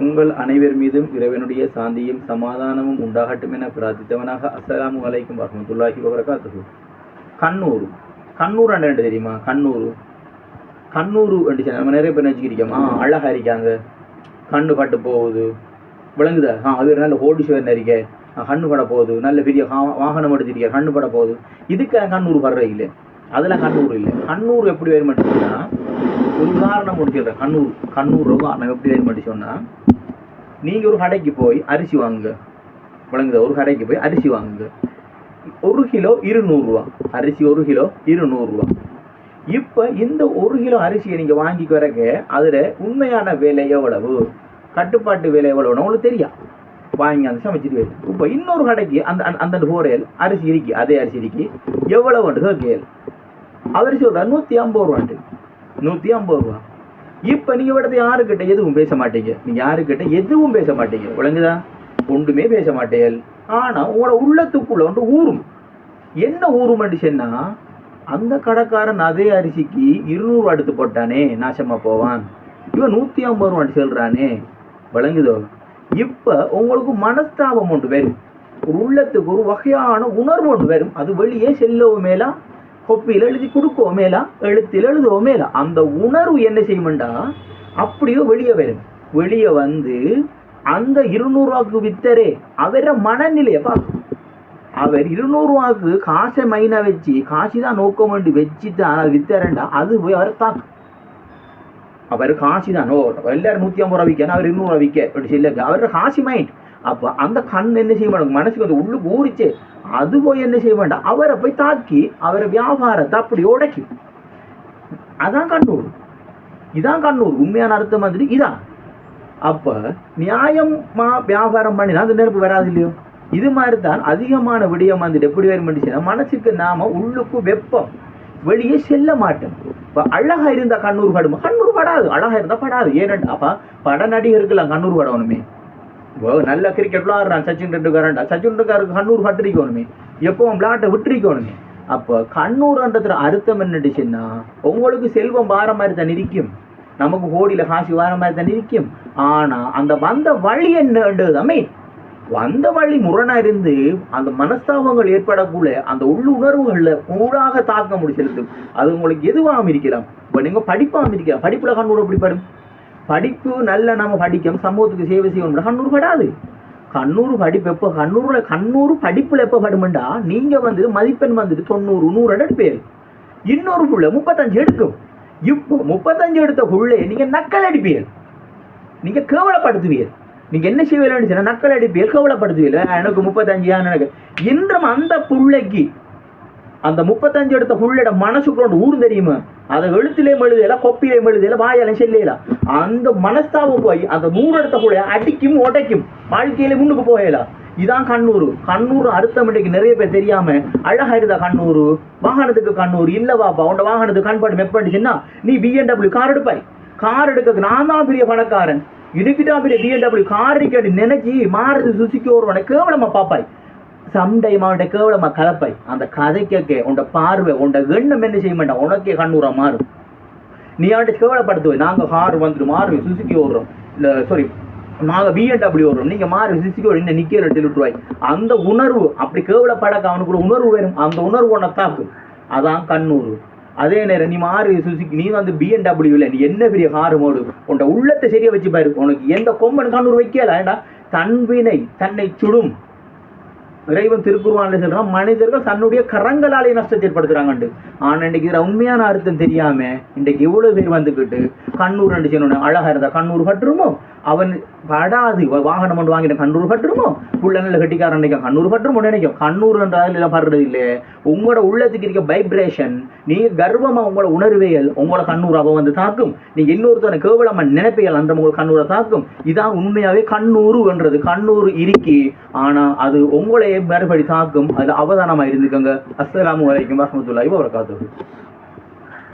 உங்கள் அனைவர் மீதும் இறைவனுடைய சாந்தியும் சமாதானமும் உண்டாகட்டும் என பிரார்த்தித்தவனாக அஸ்ஸலாமு அலைக்கும் வரமத்துல்லாஹி வபரகாத்து கண்ணூர். கண்ணூர் அண்ட தெரியுமா? கண்ணூர். கண்ணூர் அண்டிச்சு நம்ம நிறைய பேர் நினச்சிக்கிறோம் ஆ அழகா இருக்காங்க. கண்ணு பட்டு போகுது. விளங்குதா? ஆ அது நல்ல கோடீஸ்வரன் இருக்க. கண்ணு பட போகுது. நல்ல பெரிய வாகனம் எடுத்துருக்க கண்ணு பட போகுது. இதுக்கு கண்ணூர் வர்ற இல்லை. அதெல்லாம் கண்ணூர் இல்லை. கண்ணூர் எப்படி வேறு மட்டும்னா ஒரு உதாரணம் ஒன்று சொல்கிறேன் கண்ணூர் கண்ணூர் உதாரணம் எப்படி வேறு சொன்னால் நீங்கள் ஒரு கடைக்கு போய் அரிசி வாங்குங்க. விளங்குதா? ஒரு கடைக்கு போய் அரிசி வாங்குங்க. ஒரு கிலோ இருநூறுவா அரிசி ஒரு கிலோ இருநூறுவா இப்போ இந்த ஒரு கிலோ அரிசியை நீங்கள் வாங்கிக்கு வரக்க அதில் உண்மையான விலை எவ்வளவு? கட்டுப்பாட்டு விலை எவ்வளவுன்னு உங்களுக்கு தெரியும் வாங்கி அந்த சமைச்சிட்டு இப்போ இன்னொரு கடைக்கு அந்த அந்த- அந்த போரையில் அரிசி இருக்கு. அதே அரிசி இருக்கு. எவ்வளவு கேள் அவர் சொல்றார் நூற்றி ஐம்பது ரூபான்ட்டு. நூற்றி ஐம்பது ரூபா. இப்போ நீங்கள் விடத்த யாருக்கிட்ட எதுவும் பேச மாட்டீங்க? நீங்கள் யாருக்கிட்ட எதுவும் பேச மாட்டீங்க? ஒழுங்குதா ஒன்றுமே பேச மாட்டேன் ஆனால் உங்களோட உள்ளத்துக்குள்ள வந்து ஊறும். என்ன ஊறும் சொன்னால் அந்த கடைக்காரன் அதே அரிசிக்கு இருநூறு எடுத்து போட்டானே நாசமாக போவான். இவன் நூற்றி ஐம்பது ரூபாய் சொல்கிறானே விளங்குதோ? இப்போ உங்களுக்கு மனஸ்தாபம் ஒன்று வரும். ஒரு உள்ளத்துக்கு ஒரு வகையான உணர்வு ஒன்று வரும். அது வெளியே செல்லவும் மேலா கொப்பியில் எழுதி கொடுக்கவும் மேலா? எழுத்தில் எழுதவும் மேலா? அந்த உணர்வு என்ன செய்யுமெண்டா அப்படியோ வெளியே வரும். வெளியே வந்து அந்த இருநூறுவாக்கு வித்தரே அவர மனநிலையை பார்க்கும் அவர் இருநூறுவாக்கு காசை மைனா வச்சு காசு தான் நோக்கம் வேண்டி வச்சுட்டு ஆனால் வித்தரண்டா அது போய் அவரை தாக்கும் அவர் காசு தான் ஓ எல்லாரும் நூற்றி ஐம்பது ரூபா விற்கணும் அவர் இருநூறுவா விற்க அப்படி சொல்லி அவரோட காசி மைண்ட் அப்போ அந்த கண் என்ன செய்ய மாட்டாங்க மனசுக்கு வந்து உள்ளு ஊறிச்சு. அது போய் என்ன செய்ய வேண்டாம்? அவரை போய் தாக்கி அவரை வியாபாரத்தை அப்படி உடைக்கும் அதான் கண்ணூர். இதான் கண்ணூர். உண்மையான அர்த்தம் வந்துட்டு இதான் அப்ப நியாயமாக வியாபாரம் பண்ணினா அந்த நெருப்பு வராது இல்லையோ? இது மாதிரி தான் அதிகமான விடயம் வந்துட்டு எப்படி வரும் மனசுக்கு நாம உள்ளுக்கு வெப்பம் வெளியே செல்ல மாட்டோம். இப்போ அழகாக இருந்தா கண்ணூர் படுமா? கண்ணூர் படாது. அழகா இருந்தால் படாது. ஏனண்டா அப்ப பட நடிகருக்குலாம் கண்ணூர் படணுமே. நல்ல கிரிக்கெட் விளாடுறான் சச்சின் டெண்டுல்கரண்டா சச்சின் டெண்டுல்கருக்கு கண்ணூர் பட்டிருக்கணுமே. எப்பவும் விளையாட்டை விட்டுருக்கணுமே. அப்போ கண்ணூர்ன்றதுல அர்த்தம் என்னட்டுச்சுன்னா உங்களுக்கு செல்வம் வார மாதிரி தான் இருக்கும். நமக்கு கோடியில காசு வார மாதிரி தான் இருக்கும். ஆனா அந்த வந்த வழி என்னன்றதுமே வந்த வழி முரணா இருந்து அந்த மனஸ்தாபங்கள் ஏற்படக்குள்ள அந்த உள்ளுணர்வுகள்ல கூடாக தாக்க முடி அது உங்களுக்கு எதுவாக இருக்கலாம். இப்போ நீங்க படிப்பாக இருக்கலாம். படிப்புல கண்ணூர் எப்படி படும் படிப்பு நல்ல நம்ம படிக்கும் சமூகத்துக்கு சேவை செய்யணும் கண்ணூர் படாது. கண்ணூர் படிப்பு எப்போ கண்ணூர்ல கண்ணூர் படிப்பில் எப்போ படுமெண்டா நீங்கள் வந்து மதிப்பெண் வந்துட்டு தொண்ணூறு நூறு எடுப்பேர் இன்னொரு புள்ள முப்பத்தஞ்சு எடுக்கும். இப்போ முப்பத்தஞ்சு எடுத்த புள்ளை நீங்கள் நக்கல் அடிப்பீர் நீங்க கேவலப்படுத்துவீர் நீங்க என்ன செய்வீர்கள் நக்கல் அடிப்பீர் கேவலப்படுத்துவீர் எனக்கு முப்பத்தஞ்சு எனக்கு? இன்றும் அந்த புள்ளைக்கு அந்த முப்பத்தஞ்சு எடுத்த புள்ளையோட மனசுக்குள்ள ஊர் தெரியுமா? அதை எழுத்திலே எழுதல கொப்பிலே எழுதல வாயாலும் செல்லையில. அந்த மனஸ்தாபம் போய் அந்த நூறு எடுத்த புள்ளைய அடிக்கும் உடைக்கும். வாழ்க்கையில முன்னுக்கு போயலாம் இதான் கண்ணூர். கண்ணூர் அர்த்தம் நிறைய பேர் தெரியாம அழகா இருந்தா கண்ணூர்? வாகனத்துக்கு கண்ணூர். இல்ல வாப்பா உன் வாகனத்துக்கு கண்பாடு மெப்பண்டுச்சுன்னா நீ பிஎன்டபிள்யூ கார் எடுப்பாய். கார் எடுக்க நான் தான் பெரிய பணக்காரன். இதுக்கிட்டா பெரிய பிஎன்டபிள்யூ கார் கேட்டு நினைச்சி மாறுது சுசிக்கு ஒருவனை கேவலமா பாப்பாய். சம்டைம் அவன்கிட்ட கேவலமா கலப்பை. அந்த கதை கேட்க உன்ட பார்வை உன்ட எண்ணம் என்ன செய்ய மாட்டான்? உனக்கே கண்ணூரா மாறும். நீ அவன்கிட்ட கேவலப்படுத்துவோய் நாங்க ஹார் வந்துடும் மாறு சுசுக்கி ஓடுறோம். இல்ல சாரி நாங்கள் பிஎன்டபிள்யூ வரும் நீங்க மாறு சுசுக்கி ஓடி இன்னும் நிக்கிற விட்டுருவாய் அந்த உணர்வு அப்படி கேவலப்படக்க அவனுக்கு உணர்வு வரும் அந்த உணர்வு உன்னை தாக்கும். அதான் கண்ணூர் அதே நேரம் நீ மாறு சுசுக்கி நீ வந்து பிஎன்டபிள்யூ இல்லை நீ என்ன பெரிய ஹார் மோடு உன்ட உள்ளத்தை சரியா வச்சு பாரு. உனக்கு எந்த கொம்பன் கண்ணூர் வைக்கல? ஏண்டா? தன்வினை தன்னை சுடும். இறைவன் திருக்குருவான்ல சொல்றான் மனிதர்கள் தன்னுடைய கரங்களாலே நஷ்டத்தை ஏற்படுத்துறாங்கண்டு ஆனா இன்னைக்கு இதில் உண்மையான அர்த்தம் தெரியாம இன்னைக்கு இவ்வளவு பேர் வந்துக்கிட்டு கண்ணூர் ரெண்டு செய்யணும் அழகா இருந்தா கண்ணூர் கட்டுருமோ? அவன் படாது வாகனம் ஒன்று வாங்கின கண்ணூர் பட்டுருமோ புள்ள நல்ல கட்டிக்காரன் நினைக்கும் கண்ணூர் கட்டுருமோ நினைக்கும். கண்ணூர் என்ற அதில் படுறது இல்லை உங்களோட உள்ளத்துக்கு இருக்க வைப்ரேஷன் நீ கர்வமா உங்களோட உணர்வியல் உங்களோட கண்ணூர் அவ வந்து தாக்கும். நீ இன்னொருத்தனை கேவலமா நினைப்பியல் அந்த உங்களுக்கு கண்ணூரை தாக்கும். இதான் உண்மையாவே கண்ணூருன்றது கண்ணூர் இருக்கி ஆனா அது உங்களையே மறுபடி தாக்கும் அதுல அவதானமாக இருந்துக்கோங்க அஸ்ஸலாமு அலைக்கும் வரமத்துல்லாஹி வபரகாத்துஹு